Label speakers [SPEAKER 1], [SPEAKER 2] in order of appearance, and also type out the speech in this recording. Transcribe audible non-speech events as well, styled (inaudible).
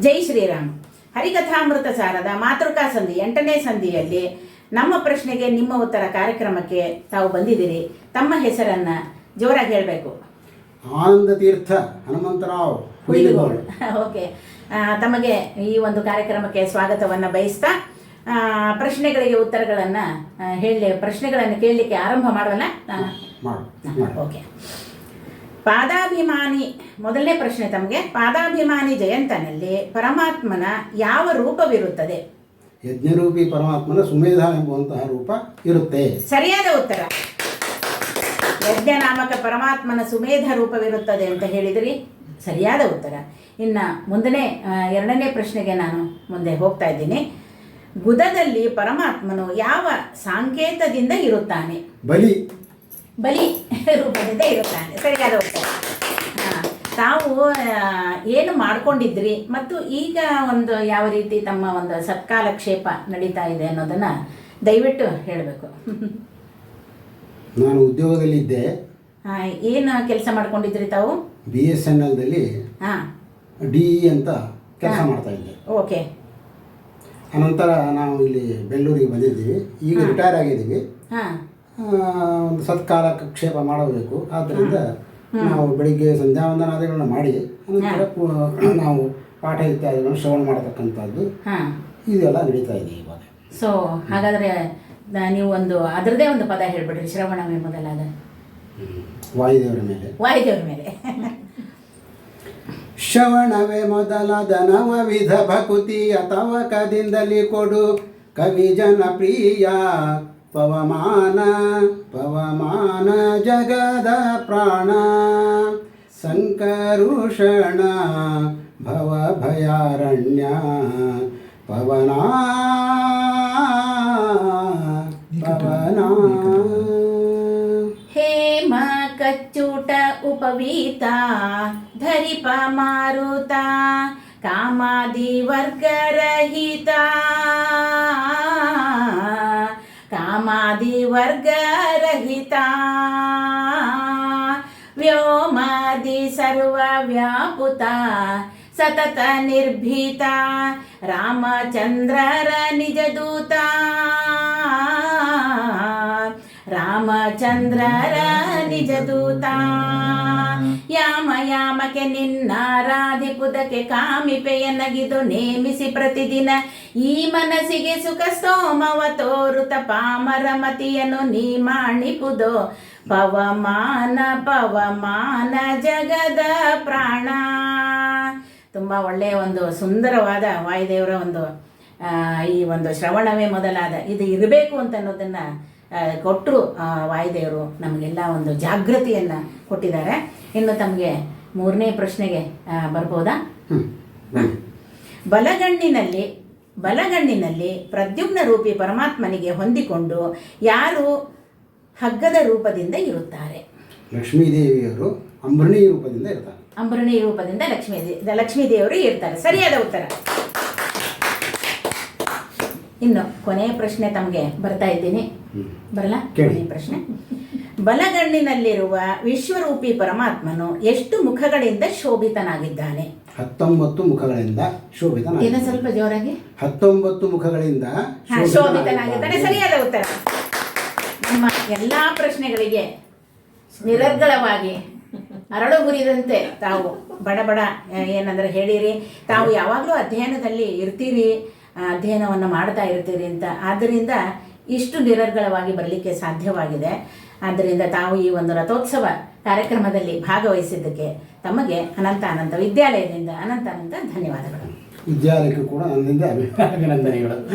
[SPEAKER 1] ಜೈ ಶ್ರೀರಾಮ್. ಹರಿಕಥಾಮೃತ ಸಾರದ ಮಾತೃಕಾ ಸಂಧಿ ಎಂಟನೇ ಸಂಧಿಯಲ್ಲಿ ನಮ್ಮ ಪ್ರಶ್ನೆಗೆ ನಿಮ್ಮ ಉತ್ತರ ಕಾರ್ಯಕ್ರಮಕ್ಕೆ ತಾವು ಬಂದಿದ್ದೀರಿ. ತಮ್ಮ ಹೆಸರನ್ನ ಜೋರಾಗಿ ಹೇಳಬೇಕು.
[SPEAKER 2] ಆನಂದ ತೀರ್ಥ ಹನುಮಂತರಾವ್ ಹುಯಿಲಗೋಳ್ (laughs)
[SPEAKER 1] ಓಕೆ. ತಮಗೆ ಈ ಒಂದು ಕಾರ್ಯಕ್ರಮಕ್ಕೆ ಸ್ವಾಗತವನ್ನು ಬಯಸ್ತಾ ಪ್ರಶ್ನೆಗಳಿಗೆ ಉತ್ತರಗಳನ್ನು ಹೇಳಿ ಪ್ರಶ್ನೆಗಳನ್ನು ಕೇಳಲಿಕ್ಕೆ ಆರಂಭ
[SPEAKER 2] ಮಾಡೋಣ.
[SPEAKER 1] ಓಕೆ. ಪಾದಾಭಿಮಾನಿ ಮೊದಲನೇ ಪ್ರಶ್ನೆ ತಮಗೆ. ಪಾದಾಭಿಮಾನಿ ಜಯಂತನಲ್ಲಿ ಪರಮಾತ್ಮನ ಯಾವ ರೂಪವಿರುತ್ತದೆ?
[SPEAKER 2] ಯಜ್ಞರೂಪಿ ಪರಮಾತ್ಮನ ಸುಮೇಧ ಎಂಬುವಂತಹ ರೂಪ ಇರುತ್ತೆ.
[SPEAKER 1] ಸರಿಯಾದ ಉತ್ತರ. ಯಜ್ಞನಾಮಕ ಪರಮಾತ್ಮನ ಸುಮೇಧ ರೂಪವಿರುತ್ತದೆ ಅಂತ ಹೇಳಿದ್ರಿ. ಸರಿಯಾದ ಉತ್ತರ. ಇನ್ನು ಮುಂದನೇ ಎರಡನೇ ಪ್ರಶ್ನೆಗೆ ನಾನು ಮುಂದೆ ಹೋಗ್ತಾ ಇದ್ದೀನಿ. ಗುದದಲ್ಲಿ ಪರಮಾತ್ಮನು ಯಾವ ಸಾಂಕೇತದಿಂದ ಇರುತ್ತಾನೆ?
[SPEAKER 2] ಬಲಿ.
[SPEAKER 1] ಬಲಿ ರೂಪದಿಂದ ಇರುತ್ತಾನೆ. ಸರಿಯಾದ ಉತ್ತರ. ಹಾ. ತಾವು ಏನು ಮಾಡ್ಕೊಂಡಿದ್ರಿ ಮತ್ತು ಈಗ ಒಂದು ಯಾವ ರೀತಿ ತಮ್ಮ ಒಂದು ಸತ್ಕಾಲಕ್ಷೇಪ ನಡೀತಾ ಇದೆ ಅನ್ನೋದನ್ನ ದಯವಿಟ್ಟು ಹೇಳಬೇಕು.
[SPEAKER 2] ನಾನು ಉದ್ಯೋಗದಲ್ಲಿದ್ದೆ.
[SPEAKER 1] ಏನು ಕೆಲಸ ಮಾಡ್ಕೊಂಡಿದ್ರಿ ತಾವು?
[SPEAKER 2] ಬಿ ಎಸ್ ಎನ್ ಎಲ್ದಲ್ಲಿ
[SPEAKER 1] ಹಾಂ.
[SPEAKER 2] ಡಿ ಇ ಅಂತ ಕೆಲಸ. ಮಾಡ್ತಾ ಇದ್ದೆ.
[SPEAKER 1] ಓಕೆ.
[SPEAKER 2] ಅನಂತರ ನಾವು ಇಲ್ಲಿ ಬೆಂಗಳೂರಿಗೆ ಬಂದಿದ್ದೀವಿ. ಈಗ. ರಿಟೈರ್ ಆಗಿದ್ದೀವಿ.
[SPEAKER 1] ಹಾಂ.
[SPEAKER 2] ಒಂದು ಸತ್ಕಾಲ ಕ್ಷೇಪ ಮಾಡಬೇಕು. ಆದ್ದರಿಂದ ನಾವು ಬೆಳಿಗ್ಗೆ ಸಂಧ್ಯಾ ವಂದನಾದಿಗಳನ್ನ ಮಾಡಿ ಅನಂತರ ನಾವು ಪಾಠ ಇತ್ಯಾದಿಗಳನ್ನು ಶ್ರವಣ ಮಾಡತಕ್ಕಂಥದ್ದು
[SPEAKER 1] ಹಾಂ.
[SPEAKER 2] ಇದೆಲ್ಲ ನಡೀತಾ ಇದೆ ಇವಾಗ.
[SPEAKER 1] ಸೊ ಹಾಗಾದರೆ ನೀವು ಒಂದು ಅದರದೇ ಒಂದು ಪದ ಹೇಳ್ಬಿಡ್ರಿ ಶ್ರವಣವೇ ಮೊದಲಾದ.
[SPEAKER 2] ವಾಯುದೇವರ ಮೇಲೆ.
[SPEAKER 1] ವಾಯುದೇವರ ಮೇಲೆ. (laughs)
[SPEAKER 2] ಶ್ರವಣವೇ ಮೊದಲಾದ ನವವಿಧ ಭಕುತಿ ಅಥವಾ ಕದಿಂದಲೇ ಕೊಡು ಕವಿ ಜನಪ್ರಿಯ ಪವಮಾನ ಪವಮಾನ ಜಗದ ಪ್ರಾಣ, ಸಂಕರುಷಣ ಭವ ಭಯಾರಣ್ಯ ಪವನ ಪವನ.
[SPEAKER 1] ಹೇಮ ಕಚ್ಚೂಟ ಉಪವೀತ, ಧರಿಪ ಮಾರುತ, ಕಾಮಾದಿ ವರ್ಗರಹಿತ समाधि वर्ग रहिता व्योमादि सर्वव्यापुता सततनिर्भीता रामचन्द्रर निजदूता। रामचन्द्रर ನಿಜ ದೂತ ಯಾಮ ಯಾಮಕ್ಕೆ ನಿನ್ನಾರಾಧಿಪುದಕ್ಕೆ ಕಾಮಿಪೆಯ ನಗಿದು ನೇಮಿಸಿ ಪ್ರತಿದಿನ ಈ ಮನಸ್ಸಿಗೆ ಸುಖ ಸ್ತೋಮವ ತೋರುತ ಪಾಮರ ಮತಿಯನ್ನು ನೀ ಮಾಣಿಪುದೋ ಪವಮಾನ ಪವಮಾನ ಜಗದ ಪ್ರಾಣ. ತುಂಬ ಒಳ್ಳೆಯ ಒಂದು ಸುಂದರವಾದ ವಾಯುದೇವರ ಒಂದು ಈ ಒಂದು ಶ್ರವಣವೇ ಮೊದಲಾದ. ಇದು ಇರಬೇಕು ಅಂತ ಅನ್ನೋದನ್ನು ಕೊಟ್ಟರು ವಾಯುದೇವರು ನಮಗೆಲ್ಲ ಒಂದು ಜಾಗೃತಿಯನ್ನು ಕೊಟ್ಟಿದ್ದಾರೆ. ಇನ್ನು ತಮಗೆ ಮೂರನೇ ಪ್ರಶ್ನೆಗೆ ಬರ್ಬೋದಾ. ಬಲಗಣ್ಣಿನಲ್ಲಿ ಬಲಗಣ್ಣಿನಲ್ಲಿ ಪ್ರದ್ಯುಮ್ನ ರೂಪಿ ಪರಮಾತ್ಮನಿಗೆ ಹೊಂದಿಕೊಂಡು ಯಾರು ಹಗ್ಗದ ರೂಪದಿಂದ ಇರುತ್ತಾರೆ?
[SPEAKER 2] ಲಕ್ಷ್ಮೀದೇವಿಯವರು ಅಂಬರಣಿ ರೂಪದಿಂದ ಇರ್ತಾರೆ.
[SPEAKER 1] ಅಂಬರಣಿ ರೂಪದಿಂದ ಲಕ್ಷ್ಮೀ ಲಕ್ಷ್ಮೀದೇವರು ಲಕ್ಷ್ಮೀ ದೇವರು ಇರ್ತಾರೆ. ಸರಿಯಾದ ಉತ್ತರ. ಇನ್ನು ಕೊನೆಯ ಪ್ರಶ್ನೆ ತಮಗೆ ಬರ್ತಾ ಇದ್ದೀನಿ. ಬರಲ್ಲ. ಕೊನೆಯ ಪ್ರಶ್ನೆ. ಬಲಗಣ್ಣಿನಲ್ಲಿರುವ ವಿಶ್ವರೂಪಿ ಪರಮಾತ್ಮನು ಎಷ್ಟು ಮುಖಗಳಿಂದ ಶೋಭಿತನಾಗಿದ್ದಾನೆ?
[SPEAKER 2] ಹತ್ತೊಂಬತ್ತು ಮುಖಗಳಿಂದ
[SPEAKER 1] ಇನ್ನು ಸ್ವಲ್ಪ ಜೋರಾಗಿ?
[SPEAKER 2] ಹತ್ತೊಂಬತ್ತು ಮುಖಗಳಿಂದ
[SPEAKER 1] ಶೋಭಿತನಾಗಿದ್ದಾನೆ. ಸರಿಯಾದ ಉತ್ತರ. ನಮ್ಮ ಎಲ್ಲಾ ಪ್ರಶ್ನೆಗಳಿಗೆ ನಿರರ್ಗಳವಾಗಿ ಅರಳು ಗುರಿದಂತೆ ತಾವು ಬಡ ಬಡ ಏನಂದ್ರೆ ಹೇಳಿರಿ. ತಾವು ಯಾವಾಗಲೂ ಅಧ್ಯಯನದಲ್ಲಿ ಇರ್ತೀರಿ. ಅಧ್ಯಯನವನ್ನು ಮಾಡ್ತಾ ಇರ್ತೀರಿ ಅಂತ. ಆದ್ದರಿಂದ ಇಷ್ಟು ನಿರರ್ಗಳವಾಗಿ ಬರಲಿಕ್ಕೆ ಸಾಧ್ಯವಾಗಿದೆ. ಆದ್ದರಿಂದ ತಾವು ಈ ಒಂದು ರಥೋತ್ಸವ ಕಾರ್ಯಕ್ರಮದಲ್ಲಿ ಭಾಗವಹಿಸಿದ್ದಕ್ಕೆ ತಮಗೆ ಅನಂತ ಅನಂತ ವಿದ್ಯಾಲಯದಿಂದ ಅನಂತ ಅನಂತ ಧನ್ಯವಾದಗಳು.
[SPEAKER 2] ವಿದ್ಯಾಲಯಕ್ಕೂ ಕೂಡ ನನ್ನಿಂದ ಅಭಿ- ಅಭಿನಂದನೆಗಳು.